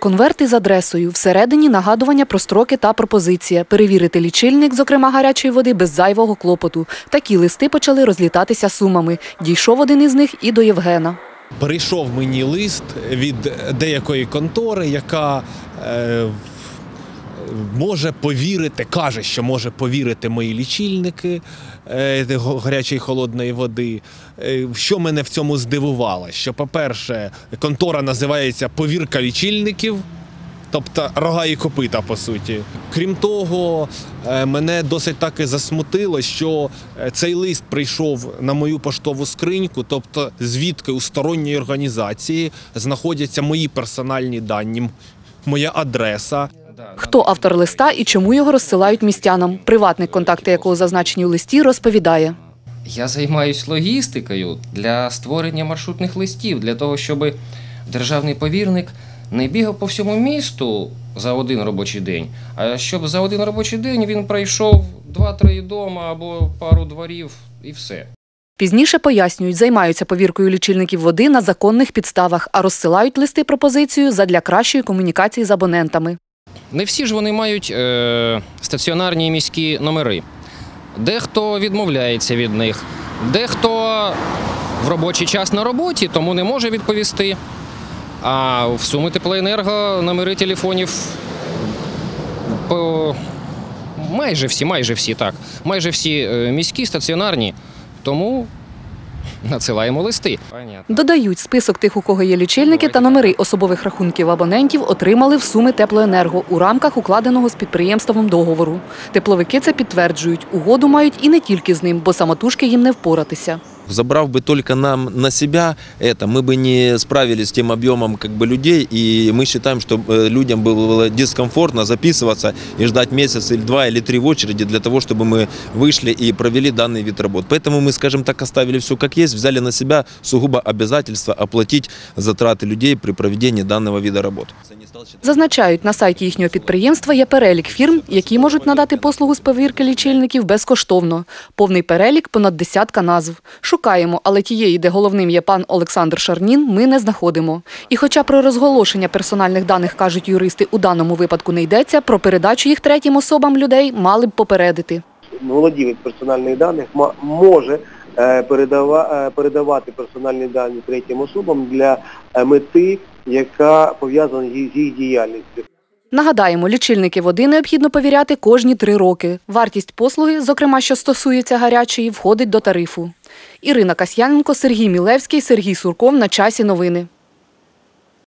Конверти з адресою. Всередині нагадування про строки та пропозиція. Перевірити лічильник, зокрема гарячої води, без зайвого клопоту. Такі листи почали розлітатися сумами. Дійшов один із них і до Євгена. Прийшов мені лист від деякої контори, яка е, може повірити, каже, що може повірити мої лічильники е, гарячої холодної води. Е, що мене в цьому здивувало? Що, по-перше, контора називається Повірка лічильників. Тобто рога і копита, по суті. Крім того, е, мене досить таки засмутило, що цей лист прийшов на мою поштову скриньку, тобто звідки у сторонньої організації знаходяться мої персональні дані, моя адреса. Хто автор листа і чому його розсилають містянам? Приватник, контакти якого зазначені у листі, розповідає. Я займаюся логістикою для створення маршрутних листів, для того, щоб державний повірник не бігав по всьому місту за один робочий день, а щоб за один робочий день він пройшов два-три дома або пару дворів і все. Пізніше пояснюють, займаються повіркою лічильників води на законних підставах, а розсилають листи пропозицію задля кращої комунікації з абонентами. Не всі ж вони мають е, стаціонарні міські номери. Дехто відмовляється від них, дехто в робочий час на роботі, тому не може відповісти. А в Суми Теплоенерго номери телефонів по майже всі, майже всі так. Майже всі е, міські, стаціонарні. Тому надсилаємо листи. Додають, список тих, у кого є лічильники та номери особових рахунків абонентів, отримали в суми теплоенерго у рамках укладеного з підприємством договору. Тепловики це підтверджують. Угоду мають і не тільки з ним, бо самотужки їм не впоратися Забрав бы только нам на себя это, мы бы не справились с тем объемом как бы людей, и мы считаем, что э, людям было дискомфортно записываться и ждать месяц или два или три в очереди для того, чтобы мы вышли и провели данный вид работ. Поэтому мы, скажем так, оставили все как есть, взяли на себя сугубо обязательство оплатить затраты людей при проведении данного вида работ. Зазначають, на сайті їхнього підприємства є перелік фірм, які можуть надати послугу з повірки лічильників безкоштовно. Повний перелік понад десятка назв. Шукаємо, але тієї, де головним є пан Олександр Шарнін, ми не знаходимо. І хоча про розголошення персональних даних кажуть юристи, у даному випадку не йдеться, про передачу їх третім особам людей мали б попередити. володівець персональних даних може е, е, передавати персональні дані третім особам для е, мети, яка пов'язана з їх діяльністю. Нагадаємо, лічильники води необхідно повіряти кожні три роки. Вартість послуги, зокрема, що стосується гарячої, входить до тарифу. Ірина Касьяненко, Сергій Мілевський, Сергій Сурков. На часі новини.